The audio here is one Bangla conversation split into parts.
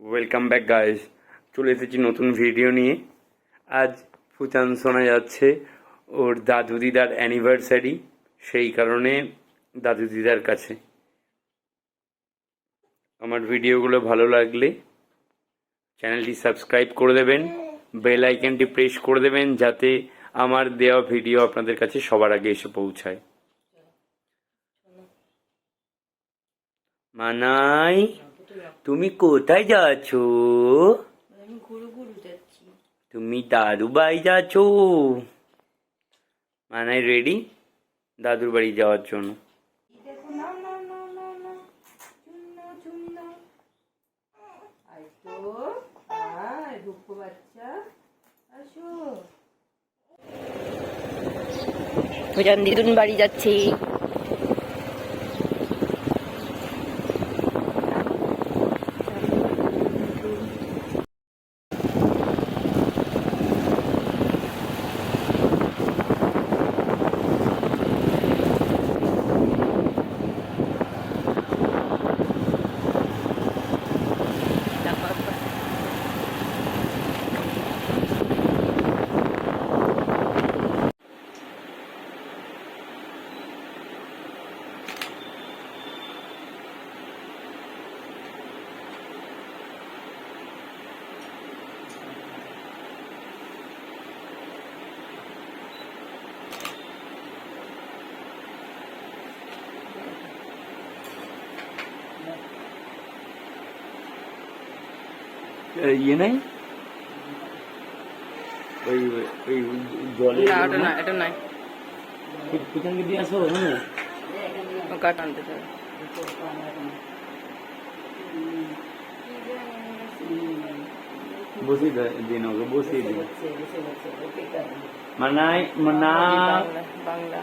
ওয়েলকাম ব্যাক গাইস চলে এসেছি নতুন ভিডিও নিয়ে। আজ ফুচান শোনা যাচ্ছে ওর দাদু দিদার অ্যানিভার্সারি সেই কারণে দাদু দিদার কাছে। আমার ভিডিওগুলো ভালো লাগলে চ্যানেলটি সাবস্ক্রাইব করে দেবেন বেল আইকনটি প্রেস করে দেবেন, যাতে আমার দেওয়া ভিডিও আপনাদের কাছে সবার আগে এসে পৌঁছায়। মানাই তুমি কোথায় যাচ্ছ? আমি ঘুরু ঘুরু যাচ্ছি। তুমি দাদু বাড়ি যাচ্ছ? মানাই রেডি দাদুর বাড়ি যাওয়ার জন্য। ভোজন দিদুন বাড়ি যাচ্ছি। ইয়ে নেই ওই ওই জলে না ওটা না এটা নাই পিছনকে দিয়ে আসো হ্যাঁ ও কাট আনতে চাই বসিয়ে দে- দিন ওকে বসিয়ে দিন মানাই মানা বাংলা বাংলা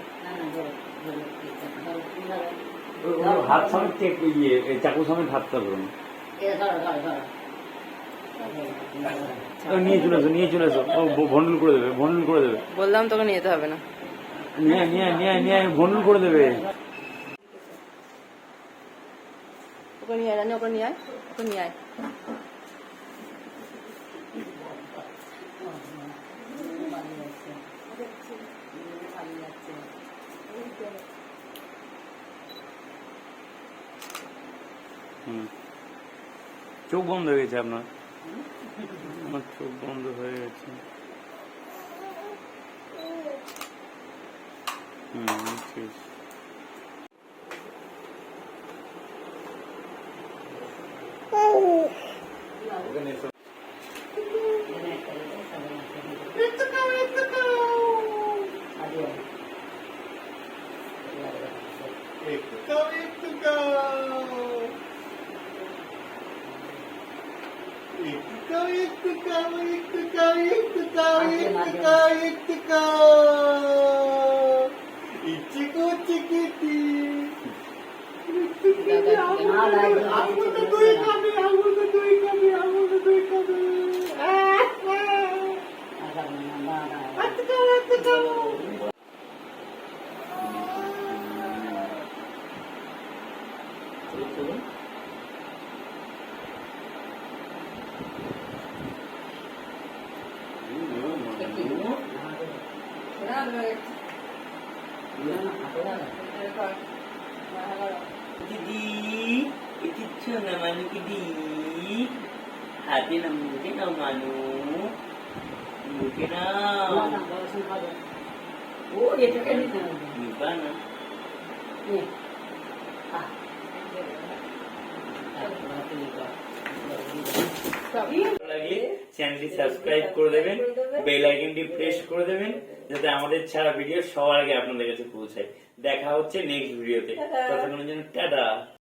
হাত সমেত চেক ইয়ে এই চাকু সমেত হাতটা ধরুন ও, নিয়ে চলে এসো নিয়ে চলে এসো ও ভন্ডুল করে দেবে ভন্ডুল করে দেবে। বললাম তোকে নিয়ে যেতে হবে না। নিয়ে নিয়ে নিয়ে নিয়ে ভন্ডুল করে দেবে। ওকে নিয়ে আয় রানি ওকে নিয়ে আয় ওকে নিয়ে আয়। হুম। চোখ বন্ধ হয়ে গেছে আপনার। আমার চোখ বন্ধ হয়ে গেছে। হুম একটু তাকাও একটু তাকাও একটু তাকাও একটু তাকাও একটু তাকাও ইচ্ছে করছে কিটি আঙুল তো তুই খাবে খাবে আঙুল তো Thank you. ঠিক আছে। ওখানে এসো। দিদি এটি না মানু কি দি হাতে না মুখে না মানু মুখে না নিবা না লাগলে চ্যানেলটি সাবস্ক্রাইব করে দেবেন বেল আইকনটি প্রেস করে দেবেন যাতে আমাদের ছাড়া ভিডিও সবার আগে আপনাদের কাছে পৌঁছায়। দেখা হচ্ছে নেক্সট ভিডিওতে ততক্ষণের জন্য টাটা